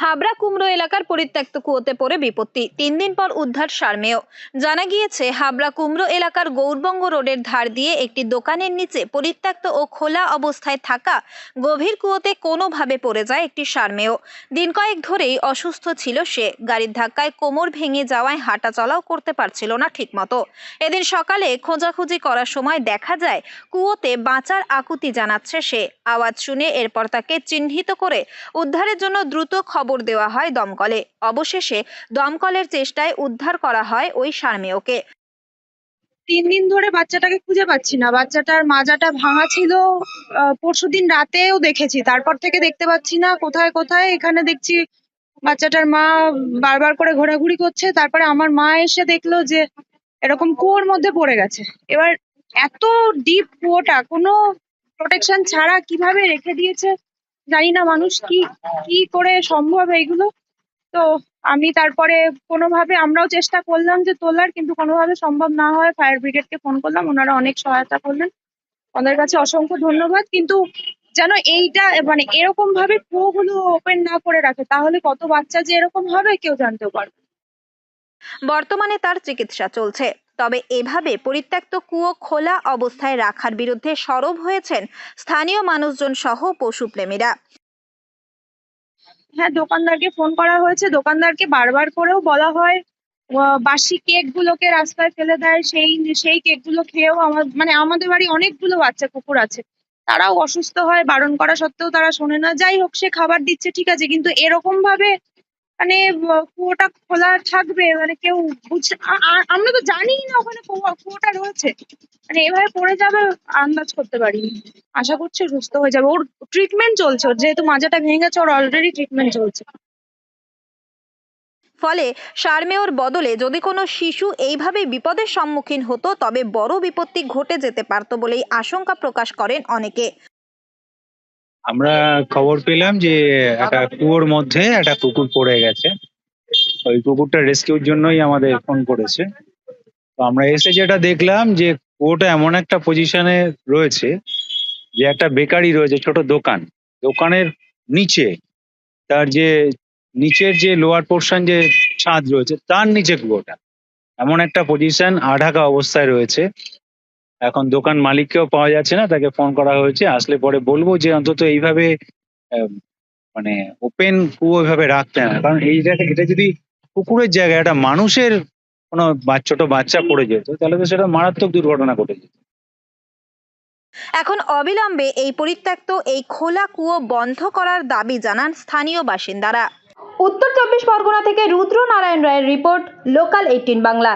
হাবড়া কুমড়ো এলাকার পরিত্যক্ত কুয়োতে পড়ে বিপত্তি। তিন দিন পর উদ্ধার সারমেয়। জানা গিয়েছে, হাবড়া কুমড়ো এলাকার গৌরবঙ্গ রোডের ধার দিয়ে একটি দোকানের নিচে পরিত্যক্ত ও খোলা অবস্থায় থাকা গভীর কুয়োতে কোনোভাবে পড়ে যায় একটি সারমেয়। দিন কয়েক ধরেই অসুস্থ ছিল সে। গাড়ির ধাক্কায় কোমর ভেঙে যাওয়ায় হাঁটা চলাও করতে পারছিল না ঠিকমতো। এদিন সকালে খোঁজাখুঁজি করার সময় দেখা যায়, কুয়োতে বাঁচার আকুতি জানাচ্ছে সে। আওয়াজ শুনে এরপর তাকে চিহ্নিত করে উদ্ধারের জন্য দ্রুত খবর দেওয়া হয় দমকলে। অবশেষে দমকলের চেষ্টায় উদ্ধার করা হয় ওই সারমেয়কে। তিন দিন ধরে বাচ্চাটাকে খুঁজে পাচ্ছি না। বাচ্চাটার মাজাটা ভাঙা ছিল পরশু দিন রাতেও দেখেছি। তারপর থেকে দেখতে পাচ্ছি না, কোথায় কোথায়? এখানে দেখছি বাচ্চাটার মা বারবার করে ঘোরাঘুরি করছে। তারপরে আমার মা এসে দেখল যে এরকম কুয়োর মধ্যে পড়ে গেছে। এবার এত ডিপ কুয়োটা, কোনো প্রোটেকশন ছাড়া কীভাবে রেখে দিয়েছে? জানি না মানুষ কি কি করে সম্ভব এইগুলো। তো আমি তারপরে কোনোভাবে আমরাও চেষ্টা করলাম যে তোলার, কিন্তু কোনোভাবে সম্ভব না হয়। ফায়ার ব্রিগেডকে ফোন করলাম, ওনারা অনেক সহায়তা করলেন। ওনার কাছে অসংখ্য ধন্যবাদ। কিন্তু যেন এইটা মানে এরকম ভাবে কুয়োগুলো ওপেন না করে রাখে, তাহলে কত বাচ্চা যে এরকম হবে কেউ জানতেও পারবে। বর্তমানে তার চিকিৎসা চলছে। তবে এভাবে পরিত্যক্ত কুয়ো খোলা অবস্থায় রাখার বিরুদ্ধে সরব হয়েছেন স্থানীয় মানুষজন সহ পশুপ্রেমীরা। হ্যাঁ দোকানদারকে ফোন করা হয়েছে। দোকানদারকে বারবার করেও বলা হয় বাসি কেক গুলোকে রাস্তায় ফেলে দেয়। সেই সেই কেকগুলো খেয়েও আমার মানে আমাদের বাড়ি অনেকগুলো বাচ্চা, কুকুর আছে। তারাও অসুস্থ হয়, বারণ করা সত্ত্বেও তারা শোনে না। যাই হোক, সে খাবার দিচ্ছে, ঠিক আছে। কিন্তু এরকম ভাবে মানে কুয়োটা খোলা থাকবে মানে কেউ বুঝ আমরা তো জানিই না ওখানে কুয়ো- কুয়োটা রয়েছে। মানে এভাবে পড়ে যাবে, আন্দাজ করতে পারিনি। আশা করছি সুস্থ হয়ে যাবে। ওর ট্রিটমেন্ট চলছে, ওর যেহেতু মাজাটা ভেঙে গেছে ওর অলরেডি ট্রিটমেন্ট চলছে। ফলে সারমেয়র বদলে যদি কোনো শিশু এইভাবে বিপদের সম্মুখীন হতো, তবে বড় বিপত্তি ঘটে যেতে পারত বলেই আশঙ্কা প্রকাশ করেন অনেকে। আমরা খবর পেলাম যে একটা কুয়োর মধ্যে একটা কুকুর পড়ে গেছে। ওই কুকুরটা রেস্কিউর জন্যই আমাদের ফোন করেছে। তো আমরা এসে যেটা দেখলাম যে কুয়োটা এমন একটা পজিশনে রয়েছে যে একটা বেকারি রয়েছে, ছোট দোকান। দোকানের নিচে, তার যে নিচের যে লোয়ার পোর্শন যে ছাদ রয়েছে, তার নিচে কুয়োটা। এমন একটা পজিশন আঢাকা অবস্থায় রয়েছে। এখন দোকান মালিককেও পাওয়া যাচ্ছে না তাকে ফোন করা হয়েছে। আসলে পরে বলব যে অন্তত এইভাবে আহ, মানে ওপেন কুয়ো এভাবে রাখতে না। কারণ এই জায়গা এটা যদি পুকুরের জায়গায় একটা মানুষের কোনো বাচ্চা ছোট বাচ্চা পড়ে যেত তাহলে তো সেটা মারাত্মক দুর্ঘটনা ঘটে যেত। এখন অবিলম্বে এই পরিত্যক্ত এই খোলা কুয়ো বন্ধ করার দাবি জানান স্থানীয় বাসিন্দারা। উত্তর চব্বিশ পরগনা থেকে রুদ্র নারায়ণ রায়ের রিপোর্ট লোকাল এইটিন বাংলা।